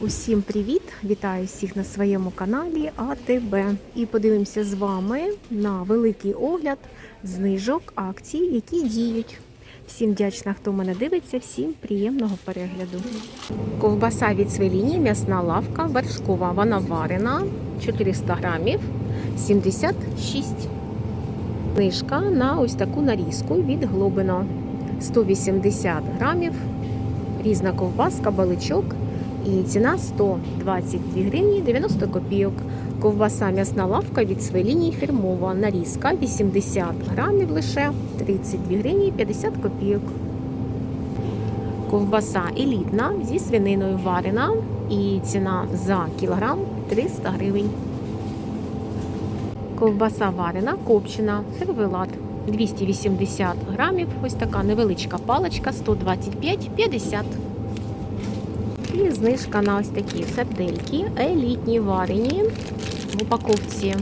Усім привіт! Вітаю всіх на своєму каналі АТБ. І подивимося з вами на великий огляд знижок акцій, які діють. Всім вдячна, хто мене дивиться, всім приємного перегляду. Ковбаса від свеліні, м'ясна лавка, вершкова. Вона варена 400 грамів 76. Знижка на ось таку нарізку від Глобино 180 грамів. Різна ковбаска, баличок. І ціна 122 гривні 90 копійок. Ковбаса м'ясна лавка від свеліній фірмова. Нарізка 80 грамів лише 32 гривні 50 копійок. Ковбаса елітна зі свининою варена. І ціна за кілограм 300 гривень. Ковбаса варена, копчена, сервелат 280 грамів. Ось така невеличка паличка 125,50. І знижка на ось такі сардельки, елітні варені в упаковці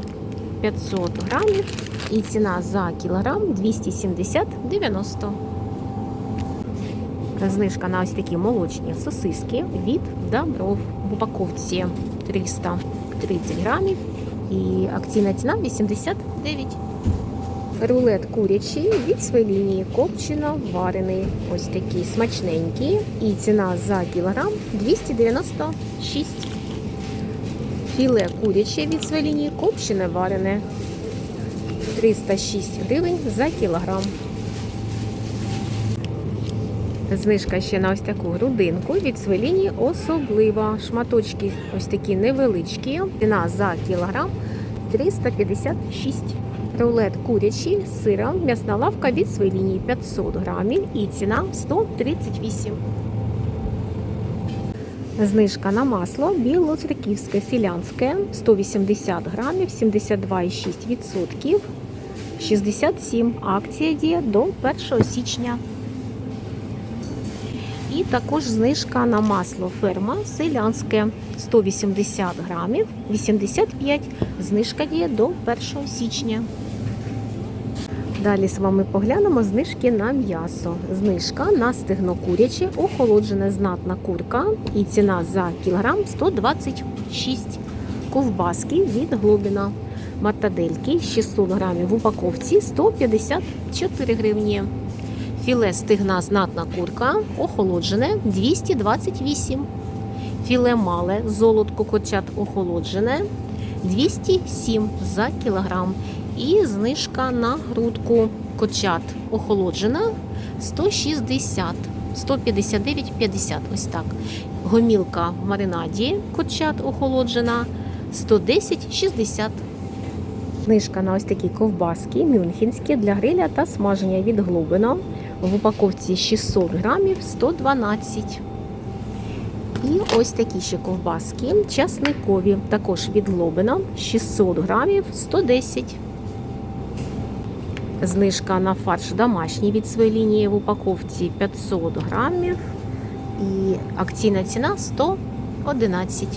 500 грамів. І ціна за кілограм 270,90. Знижка на ось такі молочні сосиски від Добров в упаковці 330 грамів. І акційна ціна 89. Рулет курячий від своєї лінії копчено варений. Ось такий смачненький. І ціна за кілограм 296. Філе куряче від своєї лінії копчене варене 306 гривень за кілограм. Знижка ще на ось таку грудинку від свеліні особлива. Шматочки ось такі невеличкі. Ціна за кілограм 356. Рулет курячий з сиром, м'ясна лавка від свеліні 500 грамів і ціна 138. Знижка на масло білоцерківське селянське 180 грамів 72,6%. 67 акція діє до 1 січня. І також знижка на масло ферма селянське 180 грамів 85. Знижка діє до 1 січня. Далі з вами поглянемо знижки на м'ясо. Знижка на стегно куряче, охолоджена знатна курка. І ціна за кілограм 126 ковбаски від глобіна. Мартадельки 600 грамів в упаковці 154 гривні. Філе стигна знатна курка, охолоджене 228. Філе мале, золотко кочат охолоджене 207 за кілограм. І знижка на грудку кочат охолоджена 160, 159,50. Ось так. Гомілка в маринаді кочат охолоджена 110,60. Знижка на ось такі ковбаски мюнхенські для гриля та смаження від Глобино. В упаковці 600 грамів 112. І ось такі ще ковбаски часникові, також від Глобино 600 грамів 110. Знижка на фарш домашній від своєї лінії в упаковці 500 грамів. І акційна ціна 111.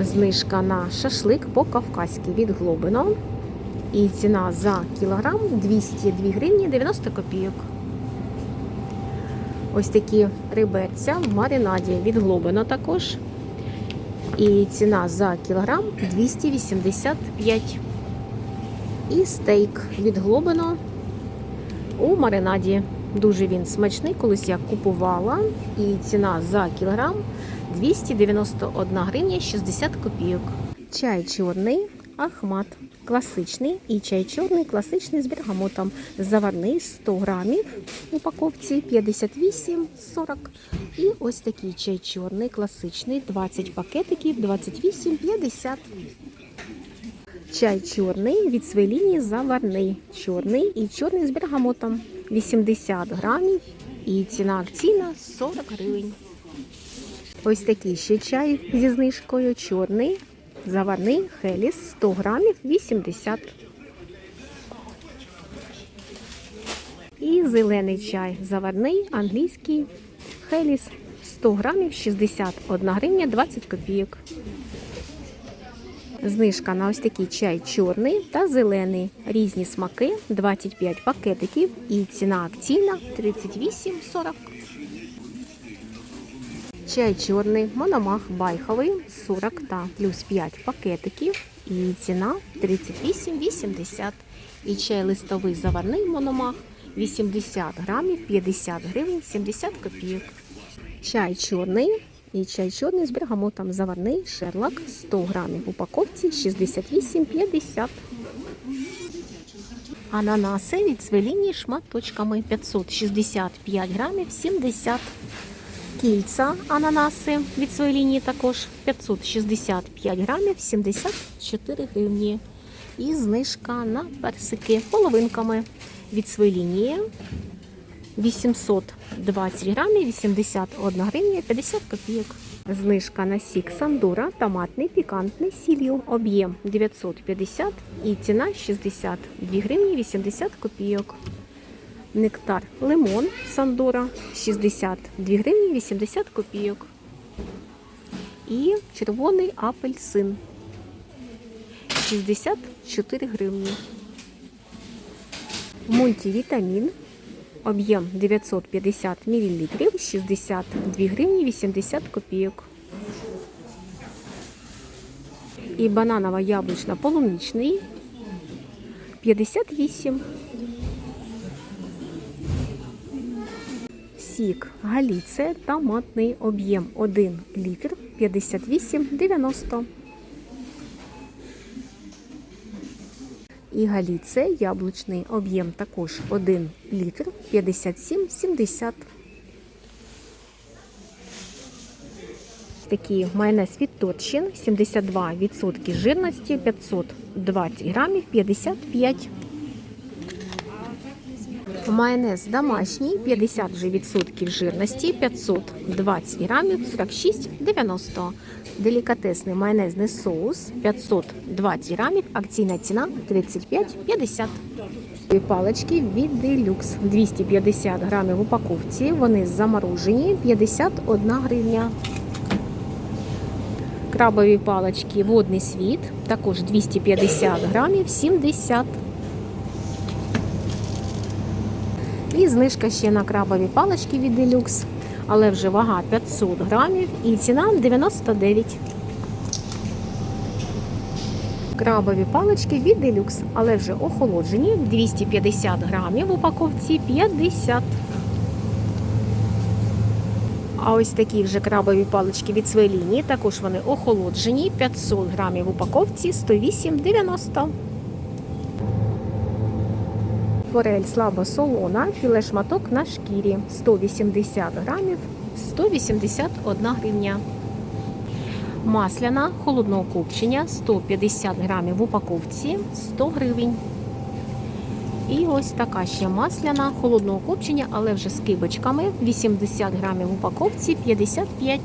Знижка на шашлик по-кавказьки від Глобино. І ціна за кілограм 202 гривні 90 копійок. Ось такі риберця в маринаді від Глобино також. І ціна за кілограм 285. І стейк від Глобино у маринаді. Дуже він смачний, колись я купувала. І ціна за кілограм 291 гривня 60 копійок. Чай чорний, ахмат. Класичний і чай чорний, класичний з бергамотом. Заварний 100 грамів в упаковці 58,40. І ось такий чай чорний, класичний, 20 пакетиків, 28,50. Чай чорний від свеліні заварний. Чорний і чорний з бергамотом. 80 грамів. І ціна акційна 40 гривень. Ось такий ще чай зі знижкою. Чорний, заварний Хеліс 100 грамів 80. І зелений чай заварний англійський Хеліс 100 грамів 61 гривня 20 копійок. Знижка на ось такий чай чорний та зелений. Різні смаки 25 пакетиків і ціна акційна 38,40. Чай чорний, мономах байховий, 40 та плюс 5 пакетиків. І ціна 38,80. І чай листовий заварний мономах 80 грамів, 50 гривень, 70 копійок. Чай чорний і чай чорний з бергамотом заварний шерлак 100 грамів в упаковці 68,50. Ананаси від свеліні шматочками 565 грамів 70. Кільця ананаси від своєї лінії також 565 грамів 74 гривні. І знижка на персики половинками від своєї лінії 820 грамів 81 гривня 50 копійок. Знижка на сік Сандора, томатний, пікантний, сіллю. Об'єм 950 і ціна 62 гривні 80 копійок. Нектар лимон Сандора 62 гривні 80 копійок. І червоний апельсин 64 гривні. Мультивітамін Об'єм 950 мл, 62 гривні 80 копійок. І бананово-яблучно полуничний 58. Сік Галіце томатний об'єм 1 літр 58,90. І галіце яблучний об'єм також 1 літр 57,70. Такий майонез від Торчин 72% жирності 520 грамів 55. Майонез домашній 50 же відсотків жирності 520 грамів 46,90. Делікатесний майонезний соус 520 грамів, акційна ціна 35,50. І Палички від Deluxe 250 грамів в упаковці. Вони заморожені 51 гривня. Крабові палички водний світ, також 250 грамів 70. І знижка ще на крабові палички від Deluxe, але вже вага 500 грамів і ціна 99. Крабові палички від Deluxe, але вже охолоджені 250 грамів в упаковці 50. А ось такі вже крабові палички від своєї лінії, також вони охолоджені 500 грамів в упаковці 108,90. Форель слабо солона, філе шматок на шкірі 180 грамів, 181 гривня. Масляна холодного копчення 150 грамів в упаковці 100 гривень. І ось така ще масляна холодного копчення, але вже з кибочками 80 грамів в упаковці 55.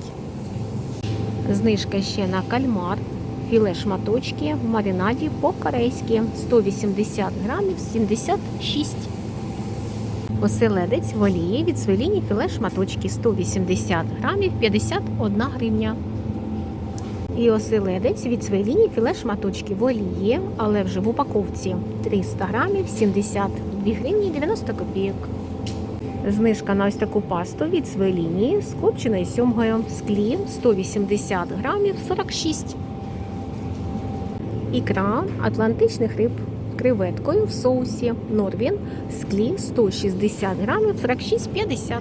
Знижка ще на кальмар. Філе шматочки в маринаді по-корейськи 180 грамів 76. Оселедець в олії від свеліні філе шматочки 180 грамів 51 гривня. І оселедець від свеліні філе шматочки в олії, але вже в упаковці 300 грамів 72 гривні 90 копійок. Знижка на ось таку пасту від свеліні з копченою сьомгою склі 180 грамів 46 Ікра атлантичних риб креветкою в соусі Норвін склі 160 грамів 46,50.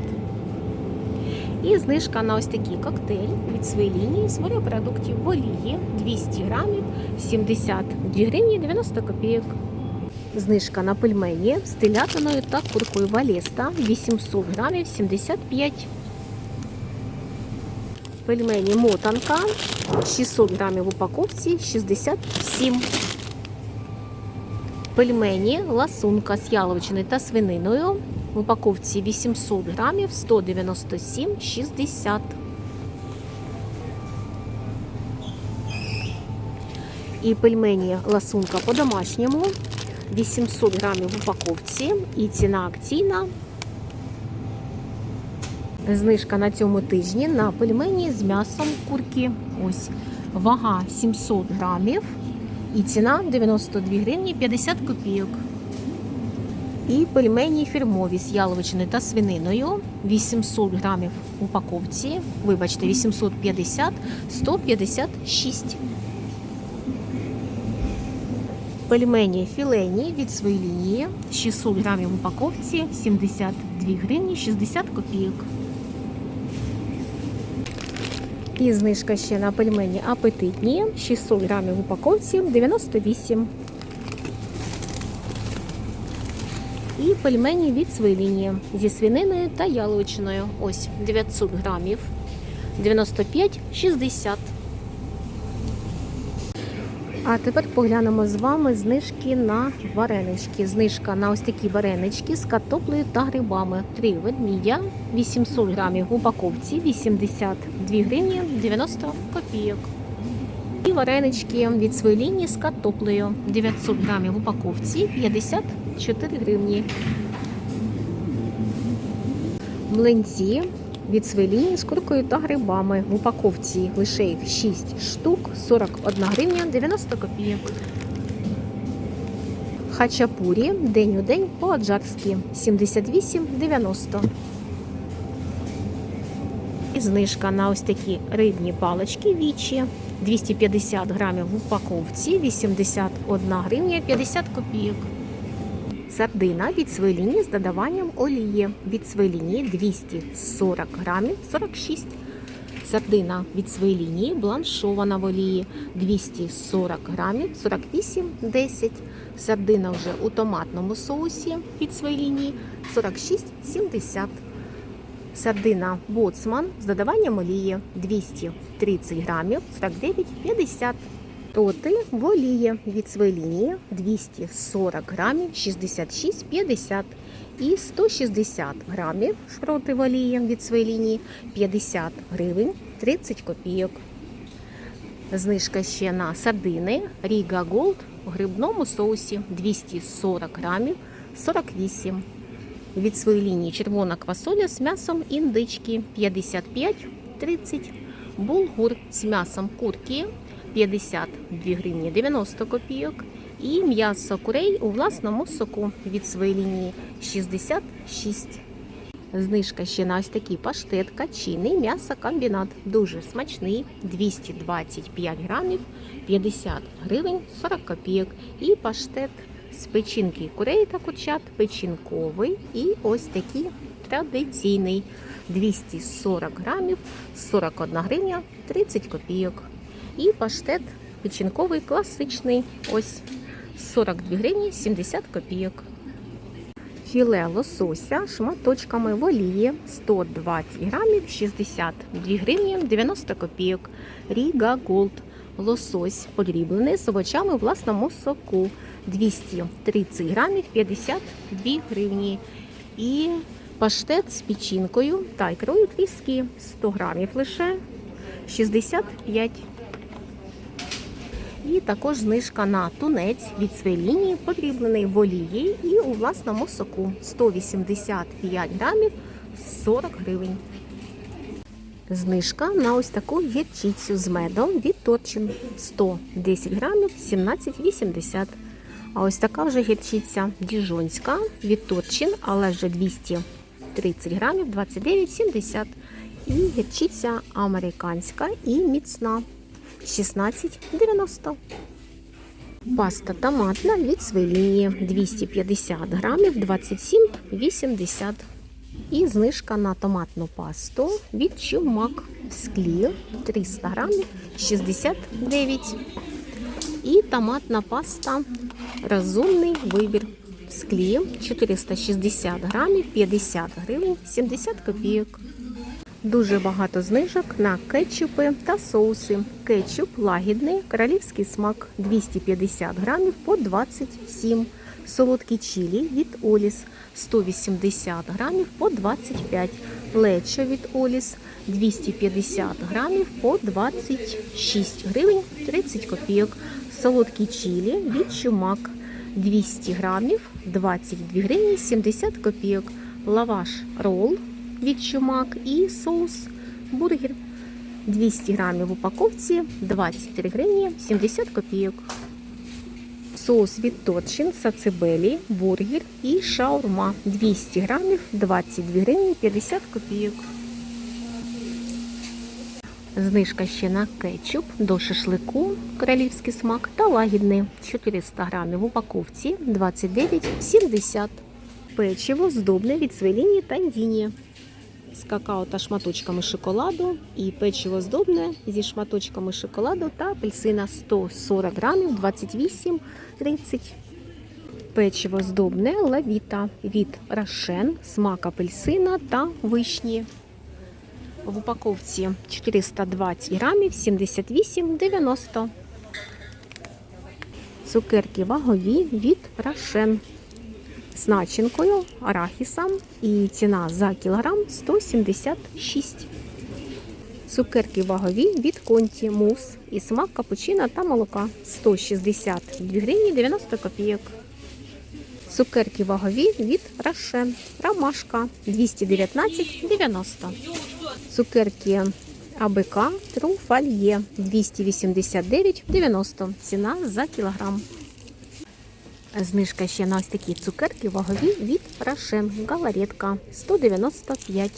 І знижка на ось такий коктейль від своєї лінії з морепродуктів в олії 200 грамів 72 гривні 90 копійок. Знижка на пельмені з телятиною та куркою Валеста 800 грамів 75 Пельмені мотанка 600 грамів в упаковці 67. Пельмені ласунка з яловичиною та свининою в упаковці 800 грамів 197,60. І пельмені ласунка по-домашньому 800 грамів в упаковці. І ціна акційна Знижка на цьому тижні на пельмені з м'ясом курки. Ось вага 700 грамів і ціна 92 гривні 50 копійок. І пельмені фірмові з яловичиною та свининою 800 грамів в упаковці. Вибачте, 850, 156. Пельмені філейні від своєї лінії 600 грамів в упаковці, 72 гривні 60 копійок. І знижка ще на пельмені апетитні 600 грамів в упаковці 98. І пельмені від своєї зі свининою та яловичиною. Ось 900 грамів 95,60. А тепер поглянемо з вами знижки на варенички. Знижка на ось такі варенички з картоплею та грибами. Три ведмідя, 800 грамів в упаковці, 82 гривні 90 копійок. І варенички від своєї лінії з картоплею. 900 грамів в упаковці, 54 гривні. Млинці від з куркою та грибами. В упаковці лише їх 6 штук, 41 гривня 90 копійок. Хачапурі день у день по-аджарськи 78,90. І знижка на ось такі рибні палички вічі 250 грамів в упаковці, 81 гривня 50 копійок. Сардина від своєї з додаванням олії. Від своєї 240 грамів 46. Сардина від своєї лінії бланшована в олії 240 грамів 48,10. Сардина вже у томатному соусі від своєї лінії 46,70. Сардина боцман з додаванням олії 230 грамів 49,50. Роти в олії від своєї лінії 240 грамів 66,50 і 160 грамів шпроти в від лінії 50 гривень 30 копійок. Знижка ще на сардини Ріга Голд в грибному соусі 240 грамів 48. Від своєї лінії червона квасоля з м'ясом індички 55,30. Булгур з м'ясом курки 52 гривні 90 копійок. І м'ясо курей у власному соку від своєї лінії 66. Знижка ще на ось такий паштет качиний м'ясокомбінат. Дуже смачний 225 грамів 50 гривень 40 копійок. І паштет з печінки курей та курчат печінковий. І ось такий традиційний 240 грамів 41 гривня 30 копійок. І паштет печінковий класичний. Ось 42 гривні 70 копійок. Філе лосося шматочками в олії 120 грамів 62 гривні 90 копійок. Ріга Голд. Лосось подріблений з овочами в власному соку 230 грамів 52 гривні. І паштет з печінкою та ікрою тріски 100 грамів лише 65 і також знижка на тунець від своєї лінії, подріблений в олії і у власному соку 185 грамів 40 гривень. Знижка на ось таку гірчицю з медом від Торчин 110 грамів 17,80. А ось така вже гірчиця діжонська від Торчин, але вже 230 грамів 29,70. І гірчиця американська і міцна 16,90. Паста томатна від своєї лінії 250 грамів 27,80. І знижка на томатну пасту від Чумак в склі 300 грамів 69. І томатна паста розумний вибір в склі 460 грамів 50 гривень 70 копійок. Дуже багато знижок на кетчупи та соуси. Кетчуп лагідний, королівський смак 250 грамів по 27. Солодкі чилі від Оліс 180 грамів по 25. Лечо від Оліс 250 грамів по 26 гривень 30 копійок. Солодкі чилі від Чумак 200 грамів 22 гривні 70 копійок. Лаваш ролл від чумак і соус бургер 200 грамів в упаковці 23 гривні 70 копійок. Соус від Торчин, сацебелі, бургер і шаурма. 200 грамів, 22 гривні 50 копійок. Знижка ще на кетчуп до шашлику, королівський смак та лагідний 400 грамів в упаковці 29,70. Печиво здобне від свеліні та індіні з какао та шматочками шоколаду і печиво здобне зі шматочками шоколаду та апельсина 140 грамів 28,30. Печиво здобне лавіта від рашен, смак апельсина та вишні. В упаковці 420 грамів 78,90. Цукерки вагові від рашен з начинкою, арахісом і ціна за кілограм 176. Цукерки вагові від конті, мус і смак капучино та молока 162 гривні 90 копійок. Цукерки вагові від Рошен. Ромашка 219,90. Цукерки АБК Труфальє 289,90. Ціна за кілограм. Знижка ще на ось такі цукерки вагові від Рошен. Галаретка 195.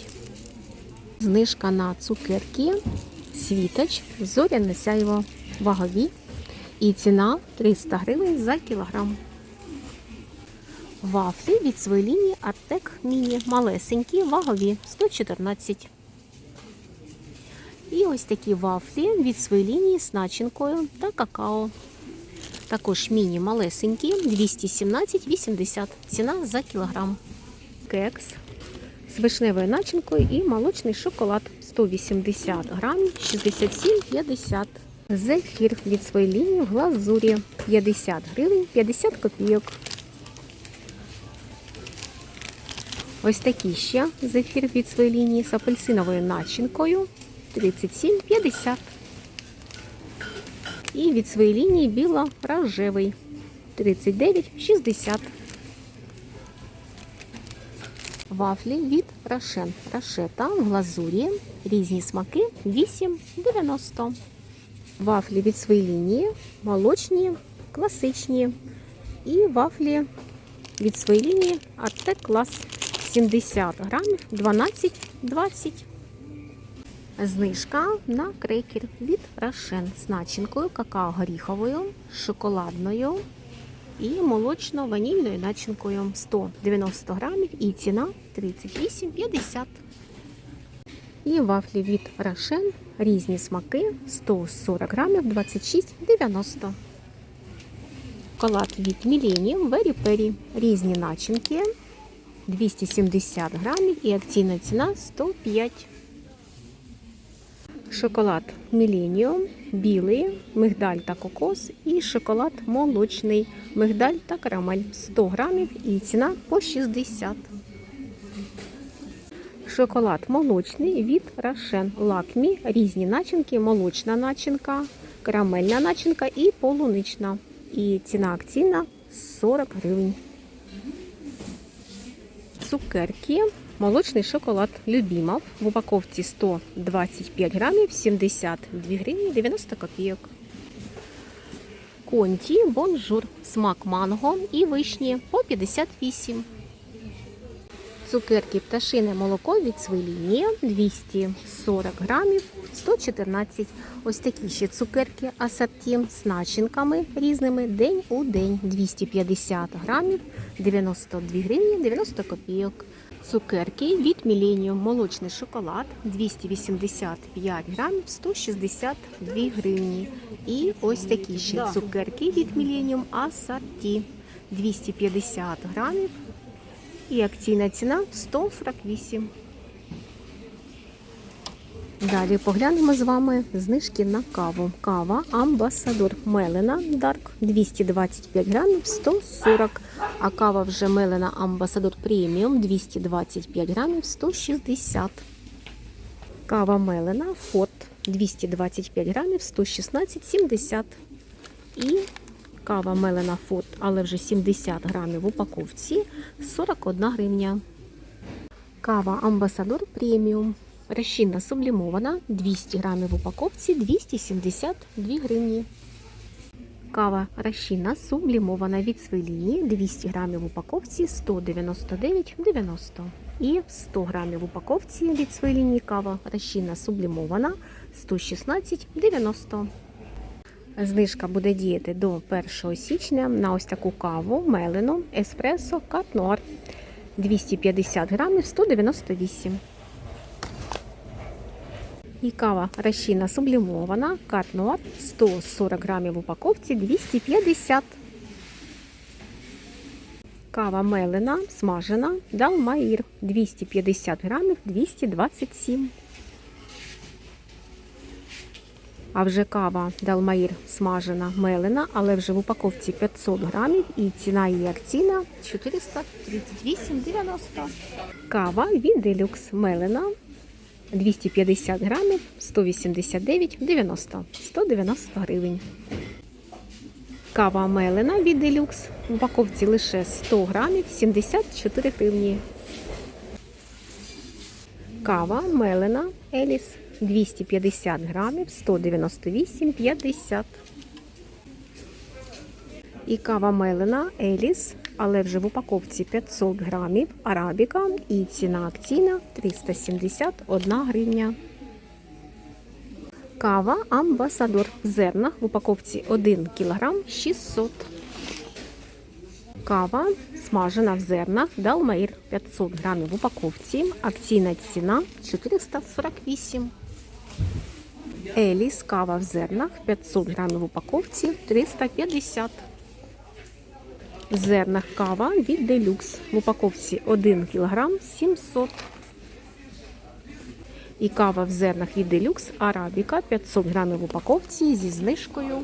Знижка на цукерки світоч зоряне сяйво вагові. І ціна 300 гривень за кілограм. Вафлі від своєї лінії Артек Міні. Малесенькі, вагові 114. І ось такі вафлі від своєї лінії з начинкою та какао. Також міні малесенькі 217,80. Ціна за кілограм. Кекс з вишневою начинкою і молочний шоколад 180 грамів 67,50. Зефір від своєї лінії в глазурі 50 гривень 50 копійок. Ось такі ще зефір від своєї лінії з апельсиновою начинкою 37,50. І від своєї лінії біло-рожевий 39,60. Вафлі від Рошен. Рошета в глазурі. Різні смаки 8,90. Вафлі від своєї лінії, молочні, класичні. І вафлі від своєї лінії Артек клас 70 грамів 12,20. Знижка на крекер від Рошен з начинкою какао-горіховою, шоколадною і молочно-ванільною начинкою 190 грамів і ціна 38,50. І вафлі від Рошен різні смаки 140 грамів 26,90. Шоколад від Millennium Very Peri. Різні начинки 270 грамів і акційна ціна 105. Шоколад Millennium, білий, мигдаль та кокос і шоколад молочний, мигдаль та карамель 100 грамів і ціна по 60. Шоколад молочний від Рошен Лакмі. Різні начинки, молочна начинка, карамельна начинка і полунична. І ціна акційна 40 гривень. Цукерки. Молочний шоколад Любімов в упаковці 125 грамів 72 гривні 90 копійок. Конті бонжур, смак манго і вишні по 58. Цукерки пташине молоко від свилінні 240 грамів 114. Ось такі ще цукерки асорті з начинками різними день у день 250 грамів 92 гривні 90 копійок. Цукерки від Millennium молочний шоколад 285 грамів 162 гривні. І ось такі ще цукерки від Millennium асорті 250 грамів і акційна ціна 148. Далі поглянемо з вами знижки на каву. Кава Амбасадор Мелена Дарк 225 грамів 140. А кава вже Мелена Амбасадор Преміум 225 грамів 160. Кава Мелена Форт 225 грамів 116,70. І кава Мелена Форт, але вже 70 грамів в упаковці 41 гривня. Кава Амбасадор Преміум. Розчинна сублімована 200 грамів в упаковці 272 гривні. Кава розчинна сублімована від свиліні 200 грамів в упаковці 199,90. І 100 грамів в упаковці від свиліні кава розчинна сублімована 116,90. Знижка буде діяти до 1 січня на ось таку каву мелену еспресо Катнуар 250 грамів 198. І кава розчинна сублімована Катнуар 140 грамів в упаковці 250. Кава мелена смажена Далмаїр 250 грамів 227. А вже кава Далмаїр смажена мелена, але вже в упаковці 500 грамів і ціна її акційна 438,90. Кава від Делюкс мелена 250 грамів 189,90 190 гривень. Кава мелена від Делюкс в упаковці лише 100 грамів 74 гривні. Кава мелена Еліс 250 грамів 198,50. І кава мелена Еліс, але вже в упаковці 500 грамів арабіка і ціна акційна 371 гривня. Кава Амбасадор в зернах в упаковці 1 кг 600. Кава смажена в зернах Далмаїр 500 грамів в упаковці. Акційна ціна 448. Еліс кава в зернах 500 грамів в упаковці 350. Зернах кава від Делюкс. В упаковці 1 кг 700. І кава в зернах від Делюкс Арабіка 500 грамів в упаковці зі знижкою